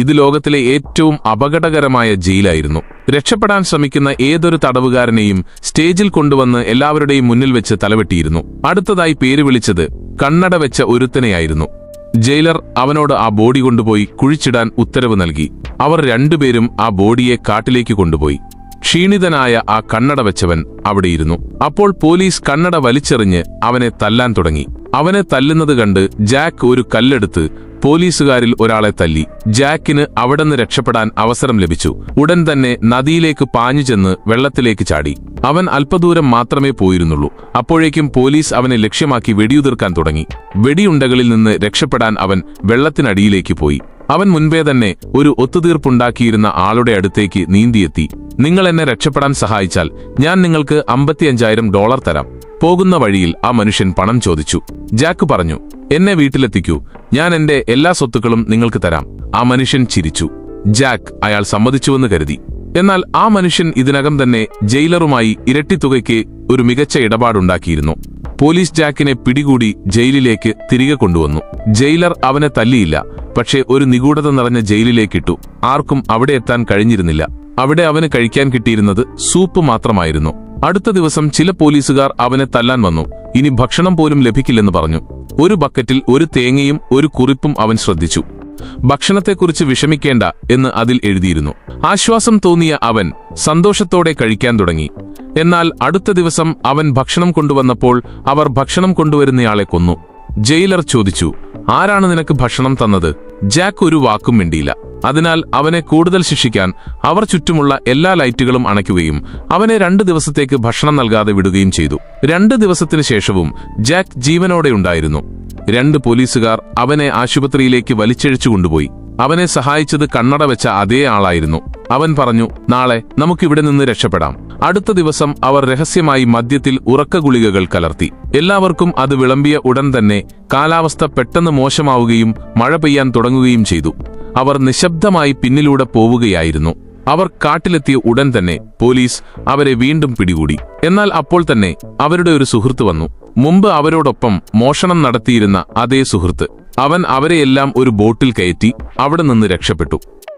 ഇത് ലോകത്തിലെ ഏറ്റവും അപകടകരമായ ജയിലായിരുന്നു. രക്ഷപ്പെടാൻ ശ്രമിക്കുന്ന ഏതൊരു തടവുകാരനെയും സ്റ്റേജിൽ കൊണ്ടുവന്ന് എല്ലാവരുടെയും മുന്നിൽ വെച്ച് തലവെട്ടിയിരുന്നു. അടുത്തതായി പേര് വിളിച്ചത് കണ്ണട വെച്ച ഒരുത്തനെയായിരുന്നു. ജയിലർ അവനോട് ആ ബോഡി കൊണ്ടുപോയി കുഴിച്ചിടാൻ ഉത്തരവ് നൽകി. അവർ രണ്ടുപേരും ആ ബോഡിയെ കാട്ടിലേക്ക് കൊണ്ടുപോയി. ക്ഷീണിതനായ ആ കണ്ണട വെച്ചവൻ അവിടെയിരുന്നു. അപ്പോൾ പോലീസ് കണ്ണട വലിച്ചെറിഞ്ഞ് അവനെ തല്ലാൻ തുടങ്ങി. അവനെ തല്ലുന്നത് കണ്ട് ജാക്ക് ഒരു കല്ലെടുത്ത് പോലീസുകാരിൽ ഒരാളെ തല്ലി. ജാക്കിന് അവിടെന്ന് രക്ഷപ്പെടാൻ അവസരം ലഭിച്ചു. ഉടൻ തന്നെ നദിയിലേക്ക് പാഞ്ഞു ചെന്ന് വെള്ളത്തിലേക്ക് ചാടി. അവൻ അല്പദൂരം മാത്രമേ പോയിരുന്നുള്ളൂ. അപ്പോഴേക്കും പോലീസ് അവനെ ലക്ഷ്യമാക്കി വെടിയുതിർക്കാൻ തുടങ്ങി. വെടിയുണ്ടകളിൽ നിന്ന് രക്ഷപ്പെടാൻ അവൻ വെള്ളത്തിനടിയിലേക്ക് പോയി. അവൻ മുൻപേ തന്നെ ഒരു ഒത്തുതീർപ്പുണ്ടാക്കിയിരുന്ന ആളുടെ അടുത്തേക്ക് നീന്തിയെത്തി. നിങ്ങൾ എന്നെ രക്ഷപ്പെടാൻ സഹായിച്ചാൽ ഞാൻ നിങ്ങൾക്ക് അമ്പത്തിയഞ്ചായിരം ഡോളർ തരാം. പോകുന്ന വഴിയിൽ ആ മനുഷ്യൻ പണം ചോദിച്ചു. ജാക്ക് പറഞ്ഞു എന്നെ വീട്ടിലെത്തിക്കൂ. ഞാൻ എന്റെ എല്ലാ സ്വത്തുക്കളും നിങ്ങൾക്ക് തരാം. ആ മനുഷ്യൻ ചിരിച്ചു. ജാക്ക് അയാൾ സമ്മതിച്ചുവെന്ന് കരുതി. എന്നാൽ ആ മനുഷ്യൻ ഇതിനകം തന്നെ ജയിലറുമായി ഇരട്ടിത്തുകയ്ക്ക് ഒരു മികച്ച ഇടപാടുണ്ടാക്കിയിരുന്നു. പോലീസ് ജാക്കിനെ പിടികൂടി ജയിലിലേക്ക് തിരികെ കൊണ്ടുവന്നു. ജയിലർ അവനെ തല്ലിയില്ല പക്ഷേ ഒരു നിഗൂഢത നിറഞ്ഞ ജയിലിലേക്കിട്ടു. ആർക്കും അവിടെ എത്താൻ കഴിഞ്ഞിരുന്നില്ല. അവിടെ അവന് കഴിക്കാൻ കിട്ടിയിരുന്നത് സൂപ്പ് മാത്രമായിരുന്നു. അടുത്ത ദിവസം ചില പോലീസുകാർ അവനെ തല്ലാൻ വന്നു. ഇനി ഭക്ഷണം പോലും ലഭിക്കില്ലെന്ന് പറഞ്ഞു. ഒരു ബക്കറ്റിൽ ഒരു തേങ്ങയും ഒരു കുറിപ്പും അവൻ ശ്രദ്ധിച്ചു. ഭക്ഷണത്തെക്കുറിച്ച് വിഷമിക്കേണ്ട എന്ന് അതിൽ എഴുതിയിരുന്നു. ആശ്വാസം തോന്നിയ അവൻ സന്തോഷത്തോടെ കഴിക്കാൻ തുടങ്ങി. എന്നാൽ അടുത്ത ദിവസം അവൻ ഭക്ഷണം കൊണ്ടുവന്നപ്പോൾ അവർ ഭക്ഷണം കൊണ്ടുവരുന്നയാളെ കൊന്നു. ജയിലർ ചോദിച്ചു ആരാണ് നിനക്ക് ഭക്ഷണം തന്നത്? ജാക്ക് ഒരു വാക്കും മിണ്ടിയില്ല. അതിനാൽ അവനെ കൂടുതൽ ശിക്ഷിക്കാൻ അവർ ചുറ്റുമുള്ള എല്ലാ ലൈറ്റുകളും അണയ്ക്കുകയും അവനെ രണ്ടു ദിവസത്തേക്ക് ഭക്ഷണം നൽകാതെ വിടുകയും ചെയ്തു. രണ്ട് ദിവസത്തിനു ശേഷവും ജാക്ക് ജീവനോടെ ഉണ്ടായിരുന്നു. രണ്ട് പോലീസുകാർ അവനെ ആശുപത്രിയിലേക്ക് വലിച്ചഴിച്ചു കൊണ്ടുപോയി. അവനെ സഹായിച്ചത് കണ്ണട വെച്ച അതേ ആളായിരുന്നു. അവൻ പറഞ്ഞു നാളെ നമുക്കിവിടെ നിന്ന് രക്ഷപ്പെടാം. അടുത്ത ദിവസം അവർ രഹസ്യമായി മദ്യത്തിൽ ഉറക്ക ഗുളികകൾ കലർത്തി. എല്ലാവർക്കും അത് വിളമ്പിയ ഉടൻ തന്നെ കാലാവസ്ഥ പെട്ടെന്ന് മോശമാവുകയും മഴ പെയ്യാൻ തുടങ്ങുകയും ചെയ്തു. അവർ നിശബ്ദമായി പിന്നിലൂടെ പോവുകയായിരുന്നു. അവർ കാട്ടിലെത്തിയ ഉടൻ തന്നെ പോലീസ് അവരെ വീണ്ടും പിടികൂടി. എന്നാൽ അപ്പോൾ തന്നെ അവരുടെ ഒരു സുഹൃത്ത് വന്നു. മുമ്പ് അവരോടൊപ്പം മോഷണം നടത്തിയിരുന്ന അതേ സുഹൃത്ത്. അവൻ അവരെയെല്ലാം ഒരു ബോട്ടിൽ കയറ്റി അവിടെ നിന്ന് രക്ഷപ്പെട്ടു.